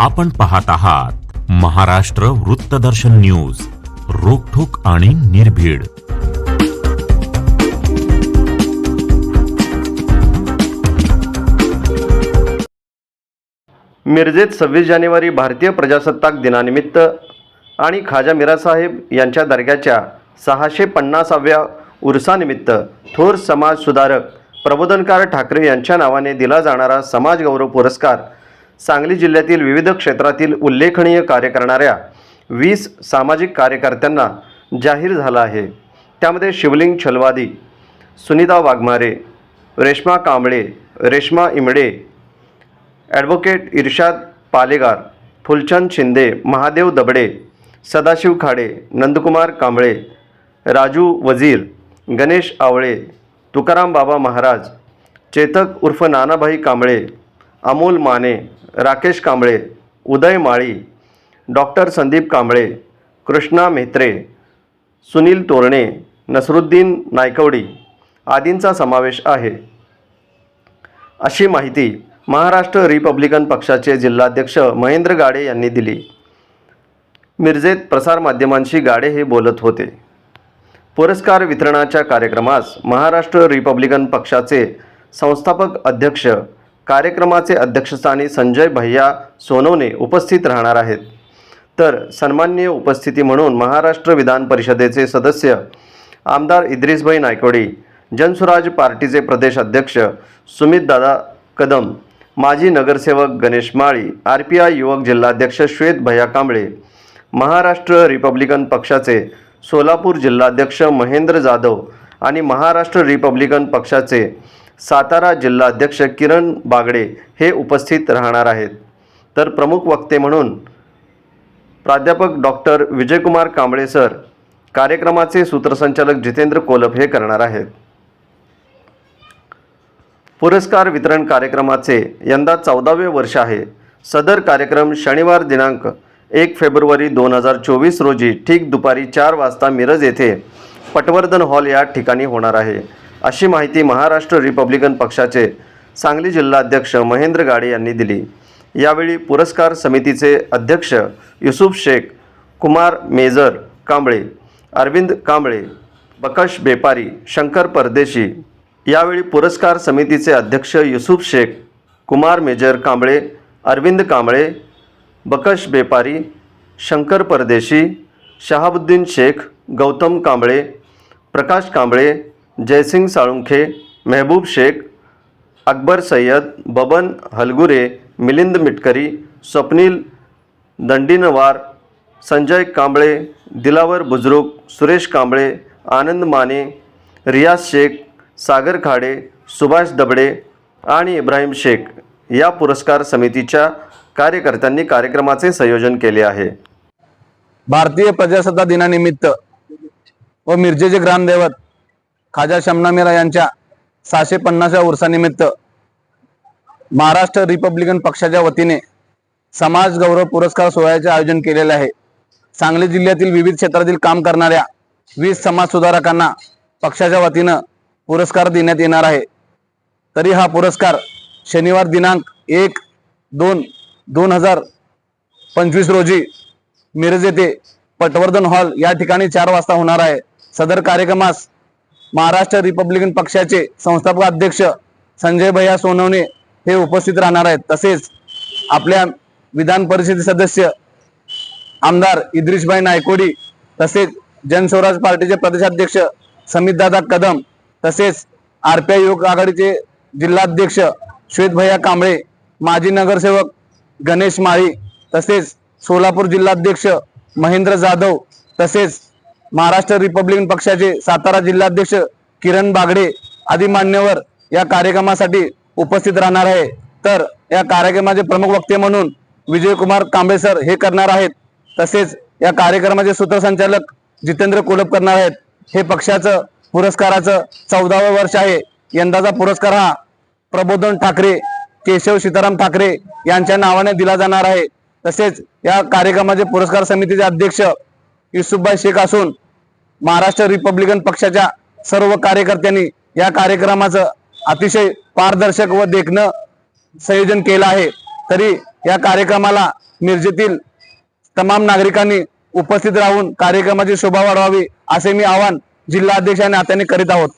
आपण पाहत आहात महाराष्ट्र वृत्तदर्शन न्यूज रोखोक आणि निर्भीड. मिरजेत सव्वीस जानेवारी भारतीय प्रजासत्ताक दिनानिमित्त आणि खाजा मिरासाहेब यांच्या दर्ग्याच्या सहाशे पन्नासाव्या उर्सानिमित्त थोर समाज सुधारक प्रबोधनकार ठाकरे यांच्या नावाने दिला जाणारा समाज गौरव पुरस्कार सांगली जिल्ह्यातील विविध क्षेत्रातील उल्लेखनीय कार्य करणाऱ्या वीस सामाजिक कार्यकर्त्यांना जाहीर झाला आहे. त्यामध्ये शिवलिंग छलवादी सुनीता वाघमारे रेश्मा कांबळे रेश्मा इमडे ॲडव्होकेट इर्शाद पालेगार फुलचंद शिंदे महादेव दबडे सदाशिव खाडे नंदकुमार कांबळे राजू वजीर गणेश आवळे तुकाराम बाबा महाराज चेतक उर्फ नानाभाई कांबळे अमोल माने राकेश कांबळे उदय माळी डॉक्टर संदीप कांबळे कृष्णा म्हेत्रे सुनील तोरणे नसरुद्दीन नायकवडी आदींचा समावेश आहे. अशी माहिती महाराष्ट्र रिपब्लिकन पक्षाचे जिल्हाध्यक्ष महेंद्र गाडे यांनी दिली. मिरजेत प्रसारमाध्यमांशी गाडे हे बोलत होते. पुरस्कार वितरणाच्या कार्यक्रमास महाराष्ट्र रिपब्लिकन पक्षाचे संस्थापक अध्यक्ष कार्यक्रमाचे अध्यक्षस्थानी संजय भैया सोनवणे उपस्थित राहणार आहेत. तर सन्माननीय उपस्थिती म्हणून महाराष्ट्र विधान परिषदेचे सदस्य आमदार इद्रिसभाई नायकोडी जनसुराज पार्टीचे प्रदेश अध्यक्ष सुमितदादा कदम माजी नगरसेवक Ganesh Mali R P I युवक जिल्हाध्यक्ष श्वेत भैया कांबळे महाराष्ट्र रिपब्लिकन पक्षाचे सोलापूर जिल्हाध्यक्ष महेंद्र जाधव आणि महाराष्ट्र रिपब्लिकन पक्षाचे सातारा जिल्हाध्यक्ष किरण बागडे हे उपस्थित राहणार आहेत. तर प्रमुख वक्ते म्हणून प्राध्यापक डॉक्टर विजयकुमार कांबळे सर कार्यक्रमाचे सूत्रसंचालक जितेंद्र कोलप हे करणार आहेत. पुरस्कार वितरण कार्यक्रमाचे यंदा चौदावे वर्ष आहे. सदर कार्यक्रम शनिवार दिनांक एक फेब्रुवारी दोन हजार चोवीस रोजी ठीक दुपारी चार वाजता मिरज येथे पटवर्धन हॉल या ठिकाणी होणार आहे. अशी माहिती महाराष्ट्र रिपब्लिकन पक्षाचे सांगली जिल्हाध्यक्ष महेंद्र गाडे यांनी दिली. यावेळी पुरस्कार समितीचे अध्यक्ष युसुफ शेख कुमार मेजर कांबळे अरविंद कांबळे बकश बेपारी शंकर परदेशी यावेळी पुरस्कार समितीचे अध्यक्ष युसुफ शेख कुमार मेजर कांबळे अरविंद कांबळे बकश बेपारी शंकर परदेशी शहाबुद्दीन शेख गौतम कांबळे प्रकाश कांबळे जयसिंग साळुंखे मेहबूब शेख अकबर सय्यद बबन हलगुरे मिलिंद मिटकरी स्वप्नील दंडीनवार संजय कांबळे दिलावर बुजरुक सुरेश कांबळे आनंद माने रियाज शेख सागर खाडे सुभाष दबडे आणि इब्राहिम शेख या पुरस्कार समितीच्या कार्यकर्त्यांनी कार्यक्रमाचे संयोजन केले आहे. भारतीय प्रजासत्ताक दिनानिमित्त व मिरजेचे ग्रामदैवत खाजा शमना मीरा यांच्या सहाशे पन्नासव्या वर्षानिमित्त महाराष्ट्र रिपब्लिकन पक्षाच्या वतीने समाज गौरव पुरस्कार सोहळ्याचे आयोजन केलेले आहे. सांगली जिल्ह्यातील विविध क्षेत्रातील काम करणाऱ्या वीस समाज सुधारकांना पक्षाच्या वतीनं पुरस्कार देण्यात येणार आहे. तरी हा पुरस्कार शनिवार दिनांक एक दोन दोन हजार पंचवीस रोजी मिरज येथे पटवर्धन हॉल या ठिकाणी चार वाजता होणार आहे. सदर कार्यक्रमास महाराष्ट्र रिपब्लिकन पक्षाचे संस्थापक अध्यक्ष संजय भैया सोनवणे हे उपस्थित राहणार आहेत. तसेच आपल्या विधान परिषद सदस्य आमदार इद्रिशभाई नायकोडी तसेच जनस्वराज पार्टीचे प्रदेशाध्यक्ष समितदादा कदम तसेच आरपीआय युवक आघाडीचे जिल्हाध्यक्ष श्वेतभैया कांबळे माजी नगरसेवक गणेश माळी तसेच सोलापूर जिल्हाध्यक्ष महेंद्र जाधव तसेच महाराष्ट्र रिपब्लिकन पक्षाचे सातारा जिल्हाध्यक्ष किरण बागडे आदी मान्यवर या कार्यक्रमासाठी उपस्थित राहणार आहे. तर या कार्यक्रमाचे प्रमुख वक्ते म्हणून विजयकुमार कांबळे सर हे करणार आहेत. तसेच या कार्यक्रमाचे सूत्रसंचालक जितेंद्र कोलप करणार आहेत. हे पक्षाचं पुरस्काराचं चौदावं वर्ष आहे. यंदाचा पुरस्कार हा प्रबोधन ठाकरे केशव सीताराम ठाकरे यांच्या नावाने दिला जाणार आहे. तसेच या कार्यक्रमाचे पुरस्कार समितीचे अध्यक्ष युसुफभाई शेख असून महाराष्ट्र रिपब्लिकन पक्षाच्या सर्व कार्यकर्त्यांनी या कार्यक्रमाचं अतिशय पारदर्शक व देखणं संयोजन केलं आहे. तरी या कार्यक्रमाला मिरजेतील तमाम नागरिकांनी उपस्थित राहून कार्यक्रमाची शोभा वाढवावी असे मी आवाहन जिल्हा अध्यक्ष नात्याने करीत आहोत.